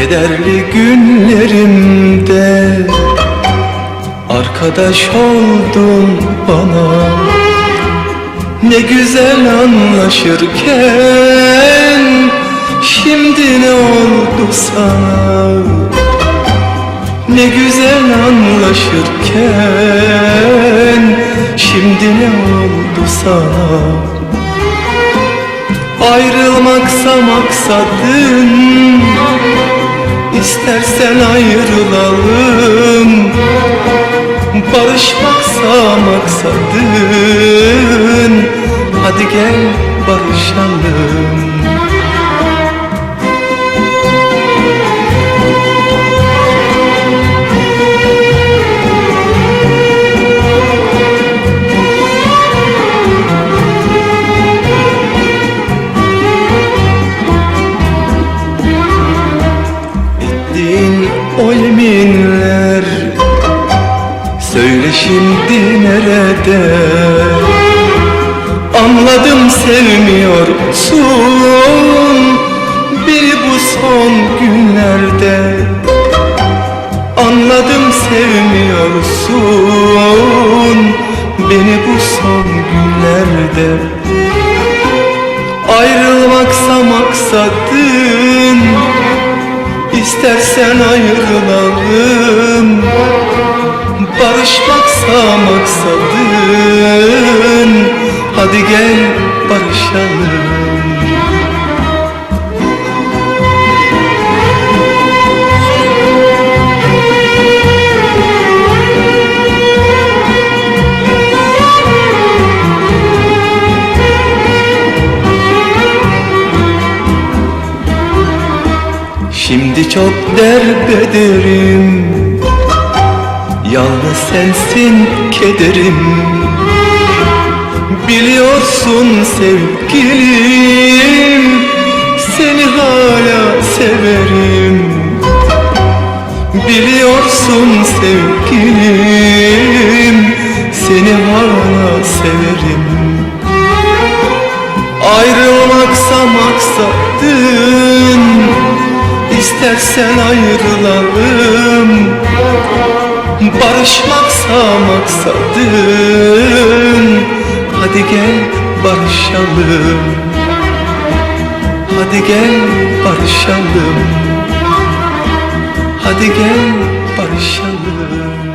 Kederli günlerimde Arkadaş oldun bana. Ne güzel anlaşırken Şimdi ne oldu sana? Ne güzel anlaşırken Şimdi ne oldu sana? Ayrılmaksa maksadın İstersen ayrılalım. Barışmaksa maksadın Hadi gel barışalım Söyle şimdi nerede? Anladım sevmiyorsun Beni bu son günlerde. Anladım sevmiyorsun Beni bu son günlerde. Ayrılmaksa maksadın İstersen ayrılalım Barışmaksa maksadın Hadi gel barışalım. Şimdi çok derbederim Yalnız sensin kederim. Biliyorsun sevgilim Seni hala severim. Biliyorsun sevgilim Seni hala severim. Ayrılmaksa maksadın İstersen ayrılalım Barışmaksa maksadın. Hadi gel barışalım. Hadi gel barışalım. Hadi gel barışalım